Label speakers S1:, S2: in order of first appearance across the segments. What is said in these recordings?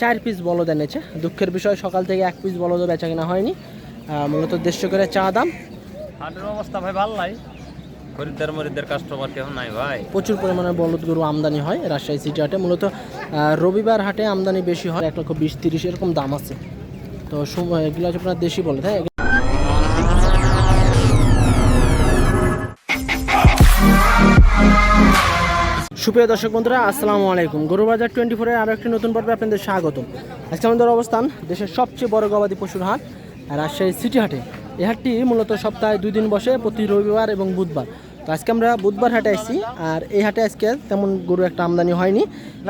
S1: চার পিস বলদ এনেছে। দুঃখের বিষয় সকাল থেকে এক পিস বলদও বেচা কেনা হয়নি। মূলত দেড়শো করে চা দাম।
S2: হাটের অবস্থা ভাই ভালো নাই। খরিদ্দার মরিদ্দার কাস্টমার কেউ নাই ভাই।
S1: প্রচুর পরিমাণে বলদ গরু আমদানি হয় রাজশাহী সিটি হাটে। মূলত রবিবার হাটে আমদানি বেশি হয় এক লক্ষ বিশ তিরিশ এরকম দাম আছে। তো এগুলো হচ্ছে আপনার দেশি বলদ হ্যাঁ? সুপ্রিয় দর্শক বন্ধুরা, আসসালামু আলাইকুম। গরুবাজার টোয়েন্টি ফোরের আরও একটি নতুন পর্বে আপনাদের স্বাগতম। আজকে আমাদের অবস্থান দেশের সবচেয়ে বড় গবাদি পশুর হাট, রাজশাহী সিটি হাটে। এই হাটটি মূলত সপ্তাহে দুই দিন বসে প্রতি রবিবার এবং বুধবার। তো আজকে আমরা বুধবার হাটে আসছি আর এই হাটে আজকে তেমন গরু একটা আমদানি হয়নি।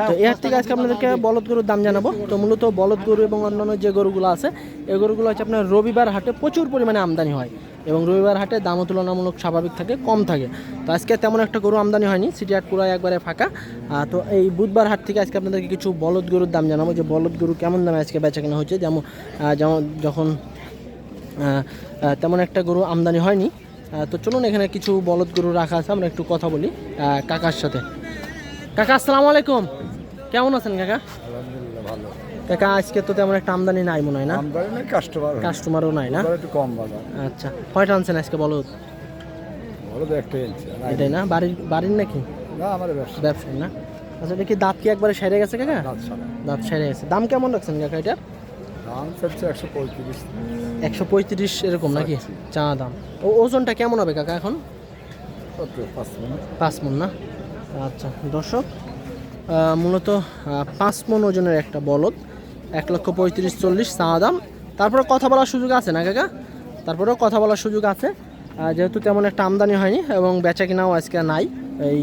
S1: তো এই হাট থেকে আজকে আপনাদেরকে বলদ গরুর দাম জানাব। তো মূলত বলদ গরু এবং অন্যান্য যে গরুগুলো আছে, এই গরুগুলো হচ্ছে আপনার রবিবার হাটে প্রচুর পরিমাণে আমদানি হয় এবং রবিবার হাটে দামও তুলনামূলক স্বাভাবিক থাকে, কম থাকে। তো আজকে তেমন একটা গরু আমদানি হয়নি, সিটি হাট পুরো একবারে ফাঁকা। তো এই বুধবার হাট থেকে আজকে আপনাদেরকে কিছু বলদ গরুর দাম জানাব যে বলদ গরু কেমন দামে আজকে বেচা কেনা হচ্ছে। যেমন যেমন, যখন তেমন একটা গরু আমদানি হয়নি। তো চলুন এখানে কিছু বলদ গরু রাখা আছে আমরা একটু কথা বলি কাকার সাথে। কাকা আসসালামু আলাইকুম। কেমন আছেন কাকা?
S3: ভালো।
S1: কাকা আজকে তো তেমন একটা আমদানি নাই মনে হয় না?
S3: আমদানি নেই কাস্টমার
S1: কাস্টমারও নাই না?
S3: একটু কম বাজার।
S1: আচ্ছা কয়টা আনছেন আজকে বলদ? এটাই না? বাড়ির বাড়ির নাকি?
S3: না আমার ব্যবসা।
S1: ব্যবসায়ী না? আচ্ছা এটা কি দাঁত কি একবারে সেরে গেছে কাকা? দাঁত সেরে। গেছে। দাম কেমন রাখছেন কাকা এটার
S3: দাম চাচ্ছে একশো পঁয়ত্রিশ।
S1: একশো পঁয়ত্রিশ এরকম নাকি? চা দাম। ও ওজনটা কেমন হবে কাকা এখন?
S3: পাঁচ
S1: মন। না? আচ্ছা দর্শক মূলত পাঁচ মন ওজনের একটা বলদ এক লক্ষ পঁয়ত্রিশ চল্লিশ চা দাম। তারপরে কথা বলার সুযোগ আছে না কাকা? তারপরেও কথা বলার সুযোগ আছে। যেহেতু তেমন একটা আমদানি হয়নি এবং বেচা কিনাও আজকে নাই এই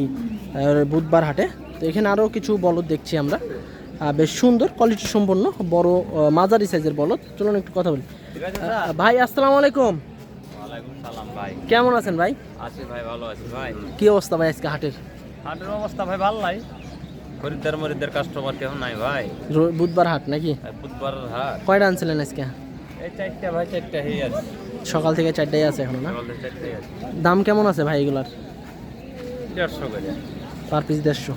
S1: বুধবার হাটে। তো এখানে আরও কিছু বলদ দেখছি আমরা। বেশ সুন্দর কোয়ালিটি সম্পন্ন বড় মাঝারি সাইজের বলদ। চলুন একটু কথা বলি। ভাই আসসালামু আলাইকুম।
S2: সালাম ভাই।
S1: কেমন আছেন ভাই?
S2: আছি ভাই ভালো আছি ভাই।
S1: কি অবস্থা ভাই আজকে হাটের?
S2: হাটের অবস্থা ভাই ভালো নাই। খরিদ্দার মরিদ্দার কাস্টমার কেউ নাই ভাই।
S1: বুধবার হাট নাকি?
S2: বুধবার হাট।
S1: কয়টা আনছিলেন আজকে?
S2: এই চারটা ভাই চারটা হয়ে আছে।
S1: সকাল থেকে চারটাই আছে এখন না? দাম কেমন আছে ভাই এগুলার?
S2: দেড়শো করে।
S1: পার পিস দেড়শো।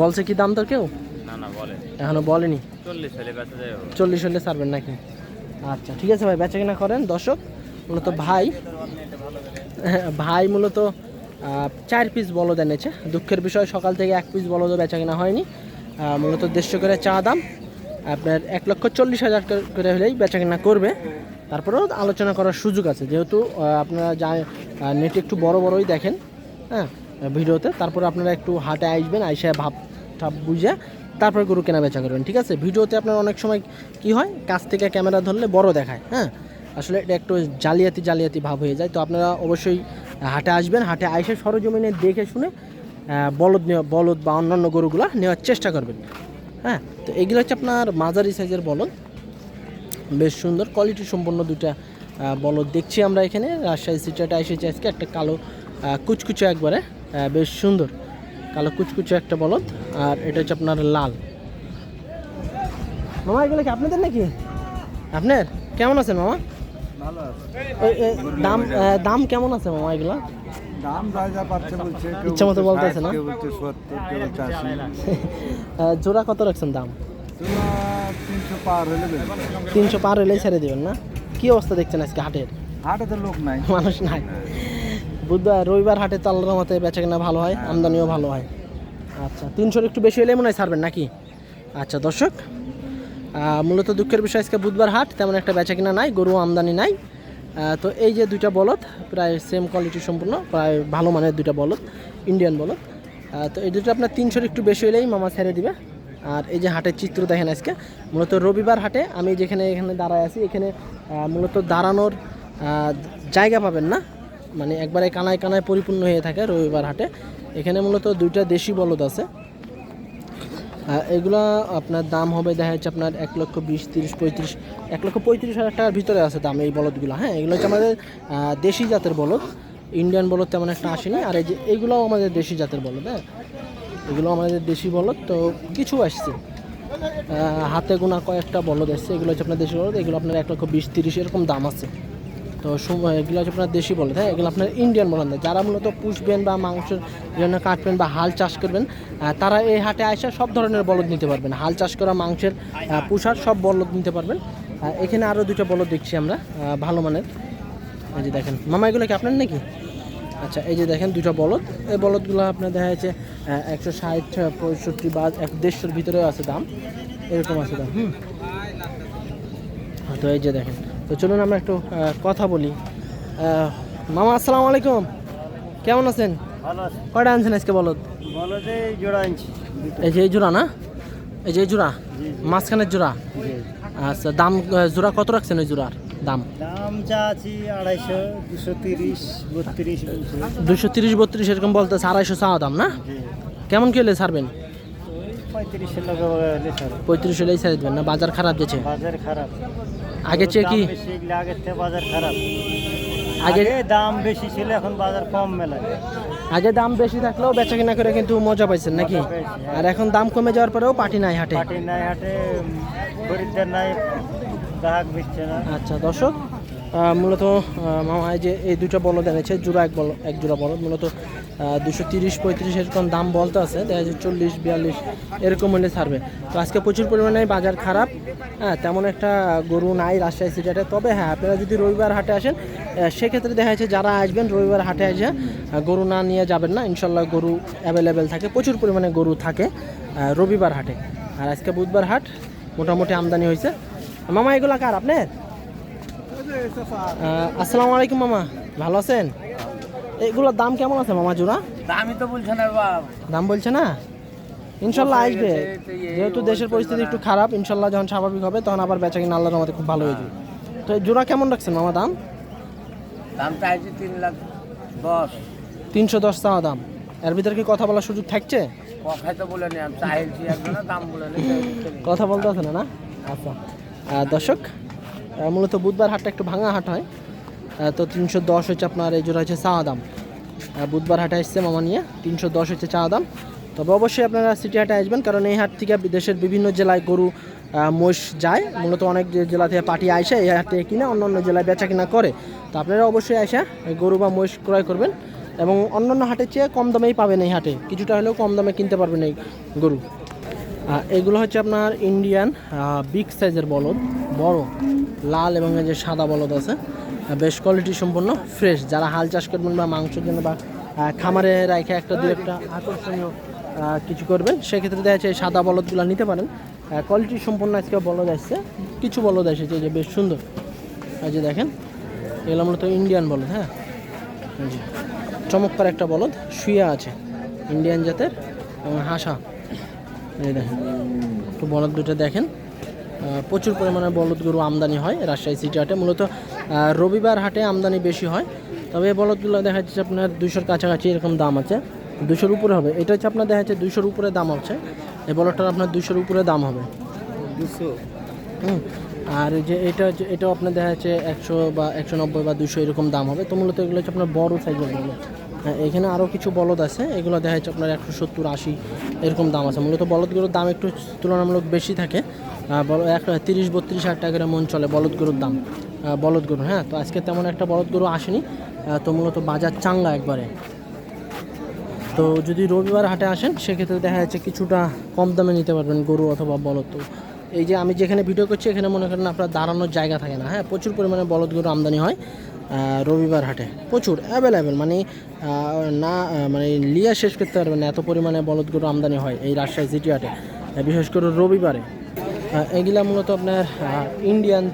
S1: বলছে কি দাম তোর কেউ?
S2: না না বলে
S1: এখনও বলেনি?
S2: চল্লিশ হলে বেঁচে যায়
S1: চল্লিশ হলে ছাড়বেন নাকি? আচ্ছা ঠিক আছে ভাই বেচা কিনা করেন। দর্শক মূলত ভাই ভাই মূলত চার পিস বলদ এনেছে। দুঃখের বিষয় সকাল থেকে এক পিস বলদও বেচা কিনা হয়নি। মূলত দেড়শো করে চা দাম। আপনার এক লক্ষ চল্লিশ হাজার করে- করে হলেই বেচা কিনা করবে। তারপরেও আলোচনা করার সুযোগ আছে। যেহেতু আপনারা যা নেটে একটু বড় বড়ই দেখেন হ্যাঁ ভিডিওতে। তারপরে আপনারা একটু হাটে আসবেন আইসা ভাব ঠাপ বুঝে তারপরে গরু কেনা বেচা করবেন, ঠিক আছে? ভিডিওতে আপনার অনেক সময় কি হয়? কাছ থেকে ক্যামেরা ধরলে বড় দেখায় হ্যাঁ? আসলে এটা একটু জালিয়াতি জালিয়াতি ভাব হয়ে যায়। তো আপনারা অবশ্যই হাটে আসবেন, হাটে আইসে সরজমিনে দেখে শুনে বলদ নেওয়া, বলদ বা অন্যান্য গরুগুলো নেওয়ার চেষ্টা করবেন হ্যাঁ? তো এগুলো হচ্ছে আপনার মাঝারি সাইজের বলদ। বেশ সুন্দর কোয়ালিটি সম্পন্ন দুটা বলদ দেখছি আমরা এখানে। রাজশাহী সিটিটা এসেছে আজকে, একটা কালো কুচকুচে একবারে বেশ সুন্দর। কালো কুচকুচে একটা বলদ আর এটা হচ্ছে আপনার লাল। মামা এগুলো কি আপনাদের নাকি? আপনার? কেমন আছেন মামা?
S3: ভালো আছে।
S1: এই- এই দাম দাম কেমন আছে মামা এগুলো?
S3: দাম যা যা পাচ্ছে বলছে
S1: ইচ্ছা মতো বলতেছে না? জোড়া কত রাখছেন দাম?
S3: তিনশো পার হলে।
S1: তিনশো পার হলেই ছেড়ে দেবেন না? কি অবস্থা দেখছেন আজকে হাটের?
S3: হাটে তো লোক নাই।
S1: মানুষ নাই। বুধবার, রবিবার হাটে আল্লাহর মতে বেচা কেনা ভালো হয়, আমদানিও ভালো হয়। আচ্ছা তিনশোর একটু বেশি হলে মনে হয় ছাড়বেন নাকি? আচ্ছা দর্শক মূলত দুঃখের বিষয় আজকে বুধবার হাট, তেমন একটা বেচা কিনা নাই, গরু আমদানি নাই। তো এই যে দুইটা বলদ, প্রায় সেম কোয়ালিটি সম্পূর্ণ, প্রায় ভালো মানের দুইটা বলদ ইন্ডিয়ান বলদ। তো এই দুটো আপনার তিনশোর একটু বেশি হলেই মামা ছেড়ে দিবে। আর এই যে হাটের চিত্র দেখেন আজকে, মূলত রবিবার হাটে আমি যেখানে এখানে দাঁড়ায় আছি, এখানে মূলত দাঁড়ানোর জায়গা পাবেন না। মানে একবারে কানায় কানায় পরিপূর্ণ হয়ে থাকে রবিবার হাটে। এখানে মূলত দুইটা দেশি বলদ আছে। এগুলা আপনার দাম হবে দেখা যাচ্ছে আপনার এক লক্ষ বিশ, তিরিশ, পঁয়ত্রিশ, এক লক্ষ পঁয়ত্রিশ হাজার টাকার ভিতরে আছে দাম এই বলদগুলো। হ্যাঁ এগুলো হচ্ছে আমাদের দেশি জাতের বলদ। ইন্ডিয়ান বলদ তেমন একটা আসেনি। আর এই যে এগুলোও আমাদের দেশি জাতের বলদ হ্যাঁ। এগুলো আমাদের দেশি বলদ, তো কিছু আসছে। হাতে গোনা কয়েকটা বলদ এসছে এগুলো হচ্ছে আপনার দেশি বলদ। এগুলো আপনার এক লক্ষ বিশ, তিরিশ এরকম দাম আছে। তো এগুলো হচ্ছে আপনার দেশি বলদ হ্যাঁ? এগুলো আপনার ইন্ডিয়ান বলদ না। যারা মূলত পুষবেন বা মাংসের জন্য কাটবেন বা হাল চাষ করবেন তারা এই হাটে আসা সব ধরনের বলদ নিতে পারবেন। হাল চাষ করা, মাংসের পুষার সব বলদ নিতে পারবেন। এখানে আরও দুটো বলদ দেখছি আমরা ভালো মানের। এই যে দেখেন, মামা, এগুলো কি আপনার নাকি? আচ্ছা এই যে দেখেন দুটো বলদ। এই বলদগুলো আপনার দেখা যাচ্ছে একশো ষাট পঁয়ষট্টি বা এক দেড়শোর ভিতরেও আছে দাম। এরকম আছে দাম, হুম। তো এই যে দেখেন তো চলুন আমরা একটু কথা বলি। মামা আসসালামু আলাইকুম। কেমন আছেন? কয়টা আনছেন আজকে বলদ?
S3: বলো যে
S1: এই যে এই জোড়া না? এই যে এই জোড়া? মাঝখানের জোড়া? আচ্ছা দাম জোড়া কত রাখছেন ওই জোড়ার দাম?
S3: দাম চা আছি আড়াইশো দুশো তিরিশ বত্রিশ
S1: দুশো তিরিশ বত্রিশ এরকম বলতেছে আড়াইশো চাওয়া দাম না? কেমন কিলো ছাড়বেন?
S3: হলে স্যার
S1: পঁয়ত্রিশ হলেই ছেড়ে দেবেন না? বাজার খারাপ গেছে
S3: বাজার খারাপ।
S1: আগে চেয়ে কি?
S3: আগের থেকে বাজার খারাপ।
S1: আগে
S3: দাম বেশি ছিল এখন বাজার কম মেলায়।
S1: আগে দাম বেশি থাকলেও বেচা কিনা করে কিন্তু মজা পাইছেন নাকি?
S3: হ্যাঁ।
S1: আর এখন দাম কমে যাওয়ার পরেও পার্টি নাই হাটে।
S3: পাটি নাই হাটে খরিদ্দার নাই গ্রাহক বিচ্ছে না।
S1: আচ্ছা দর্শক মূলত মামা যে এই দুটো বলদ এনেছে জোড়া এক বল এক জোড়া বলদ মূলত দুশো তিরিশ পঁয়ত্রিশ এরকম দাম বলতে আছে দেখা যাচ্ছে চল্লিশ বিয়াল্লিশ এরকম হলে ছাড়বে। তো আজকে প্রচুর পরিমাণে বাজার খারাপ হ্যাঁ তেমন একটা গরু নাই রাজশাহী সিটিতে তবে হ্যাঁ আপনারা যদি রবিবার হাটে আসেন সেক্ষেত্রে দেখা যাচ্ছে যারা আসবেন রবিবার হাটে আহ, গরু না নিয়ে যাবেন না ইনশাল্লাহ গরু অ্যাভেলেবেল থাকে প্রচুর পরিমাণে গরু থাকে রবিবার হাটে। আর আজকে বুধবার হাট মোটামুটি আমদানি হয়েছে। মামা এগুলা কার আপনার? আসসালামু আলাইকুম মামা। ভালো আছেন? এগুলোর দাম কেমন আছে মামা জোড়া?
S3: দামই তো বলছে না বাপ।
S1: দাম বলছে না? ইনশাল্লাহ আসবে। যেহেতু দেশের পরিস্থিতি একটু খারাপ ইনশাল্লাহ যখন স্বাভাবিক হবে তখন আবার বেচা কিনা আল্লাহর আমাদের খুব ভালো হয়ে যাবে। তো এই জোড়া কেমন রাখছেন মামা দাম?
S3: দাম চাইছি তিন লাখ দশ।
S1: তিনশো দশ টাকা দাম। এর ভিতরে কি কথা বলার সুযোগ থাকছে? কথা বলতে আছে না না? আচ্ছা। দর্শক মূলত বুধবার হাটটা একটু ভাঙা হাট হয়। তো তিনশো দশ হচ্ছে আপনার এই জোড়া হচ্ছে চা দাম। বুধবার হাটে এসছে মামা নিয়ে, তিনশো দশ হচ্ছে চা দাম। তবে অবশ্যই আপনারা সিটি হাটে আসবেন, কারণ এই হাট থেকে দেশের বিভিন্ন জেলায় গরু মোষ যায়। মূলত অনেক জেলা থেকে পার্টি আসে, এই হাট থেকে কিনে অন্য অন্য জেলায় বেচা কিনা করে। তো আপনারা অবশ্যই আসা, গরু বা মোষ ক্রয় করবেন। এবং অন্যান্য হাটের চেয়ে কম দামেই পাবেন এই হাটে। কিছুটা হলেও কম দামে কিনতে পারবেন এই গরু। এগুলো হচ্ছে আপনার ইন্ডিয়ান বিগ সাইজের বলদ। বড়, লাল এবং এই যে সাদা বলদ আছে। বেশ কোয়ালিটি সম্পন্ন ফ্রেশ যারা হাল চাষ করবেন বা মাংসের জন্য বা খামারে রাখে একটা দু একটা আকর্ষণীয় কিছু করবেন, সেক্ষেত্রে দেখা যাচ্ছে সাদা বলদগুলো নিতে পারেন। কোয়ালিটি সম্পন্ন আজকে বলদ আসছে। কিছু বলদ এসেছে যে বেশ সুন্দর। এই যে দেখেন, এগুলো মূলত ইন্ডিয়ান বলদ হ্যাঁ? চমৎকার একটা বলদ, শুয়ে আছে। ইন্ডিয়ান জাতের, এবং হাসা। এই দেখেন একটু বলদ দুটো দেখেন। প্রচুর পরিমাণে বলদ গরু আমদানি হয় রাজশাহী সিটি হাটে। মূলত রবিবার হাটে আমদানি বেশি হয়। তবে এই বলদগুলো দেখা যাচ্ছে আপনার দুশোর কাছাকাছি এরকম দাম আছে। দুশোর উপরে হবে। এটা হচ্ছে আপনার দেখা যাচ্ছে দুশোর উপরে দাম হচ্ছে। এই বলদটার আপনার দুশোর উপরে দাম হবে।
S3: দুশো।
S1: হুম। আর যে এটা হচ্ছে এটাও আপনার দেখা যাচ্ছে একশো বা একশো নব্বই বা দুশো এরকম দাম হবে। তো মূলত এগুলো হচ্ছে আপনার বড় সাইজের বলদ। এখানে আরও কিছু বলদ আছে। এগুলো দেখা যাচ্ছে আপনার একশো সত্তর, আশি, এরকম দাম আছে। মূলত বলদগুলোর দাম একটু তুলনামূলক বেশি থাকে। এক তিরিশ, বত্রিশ হাজার টাকা মন চলে বলদ গরুর দাম। বলদ গরু হ্যাঁ তো আজকে তেমন একটা বলদ গরু আসেনি তো মূলত বাজার চাঙ্গা একবারে। তো যদি রবিবার হাটে আসেন, সেক্ষেত্রে দেখা যাচ্ছে কিছুটা কম দামে নিতে পারবেন গরু অথবা বলদ। তো এই যে আমি যেখানে ভিডিও করছি, এখানে মনে করেন আপনার দাঁড়ানোর জায়গা থাকে না। হ্যাঁ প্রচুর পরিমাণে বলদ গরু আমদানি হয়। রবিবার হাটে। প্রচুর অ্যাভেলেবেল মানে না মানে লিয়া শেষ করতে পারবেন না, এত পরিমাণে বলদ গরু আমদানি হয় এই রাজশাহী সিটি হাটে বিশেষ করে রবিবারে। এগুলা মূলত আপনার ইন্ডিয়ান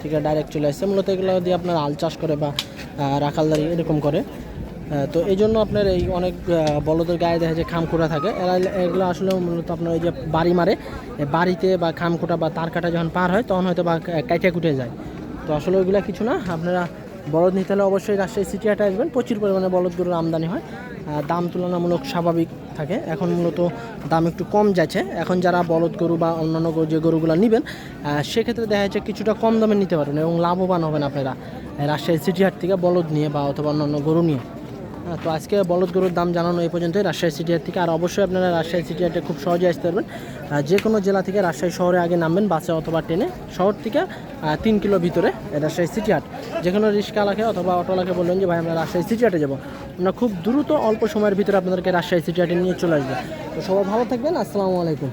S1: থেকে ডাইরেক্ট চলে আসছে মূলত এগুলো দিয়ে আপনার আল চাষ করে বা রাখালদারি এরকম করে। তো এই জন্য আপনার এই অনেক বলদের গায়ে দেখা যায় খামখোটা থাকে। এরা, এগুলো আসলে মূলত আপনার ওই যে বাড়ি মারে বাড়িতে বা খামখোটা বা তার কাটা যখন পার হয়, তখন হয়তো বা কাইটা কুটে যায়। তো আসলে ওইগুলো কিছু না, আপনারা বলদ নিতে হলে অবশ্যই রাজশাহী সিটি হাটে আসবেন। প্রচুর পরিমাণে বলদ গরুর আমদানি হয়। দাম তুলনামূলক স্বাভাবিক থাকে। এখন মূলত দাম একটু কম যাচ্ছে। এখন যারা বলদ গরু বা অন্যান্য যে গরুগুলো নেবেন সেক্ষেত্রে দেখা যাচ্ছে কিছুটা কম দামে নিতে পারবেন এবং লাভবান হবেন আপনারা রাজশাহী সিটি হাট থেকে বলদ নিয়ে বা অথবা অন্যান্য গরু নিয়ে। তো আজকে বলদ গরুর দাম জানানো এই পর্যন্তই। রাজশাহী সিটি হাট থেকে, আর অবশ্যই আপনারা রাজশাহী সিটি হাটে খুব সহজে আসতে পারবেন। যে কোনো জেলা থেকে রাজশাহী শহরে আগে নামবেন, বাসে অথবা ট্রেনে। শহর থেকে তিন কিলো ভিতরে রাজশাহী সিটি হাট। যে কোনো রিক্সাওয়ালাকে অথবা অটোওয়ালাকে বললেন যে, ভাই, আমরা রাজশাহী সিটি হাটে যাব। আমরা খুব দ্রুত অল্প সময়ের ভিতরে আপনাদেরকে রাজশাহী সিটি হাটে নিয়ে চলে আসব। তো সবাই ভালো থাকবেন। আসসালামু আলাইকুম।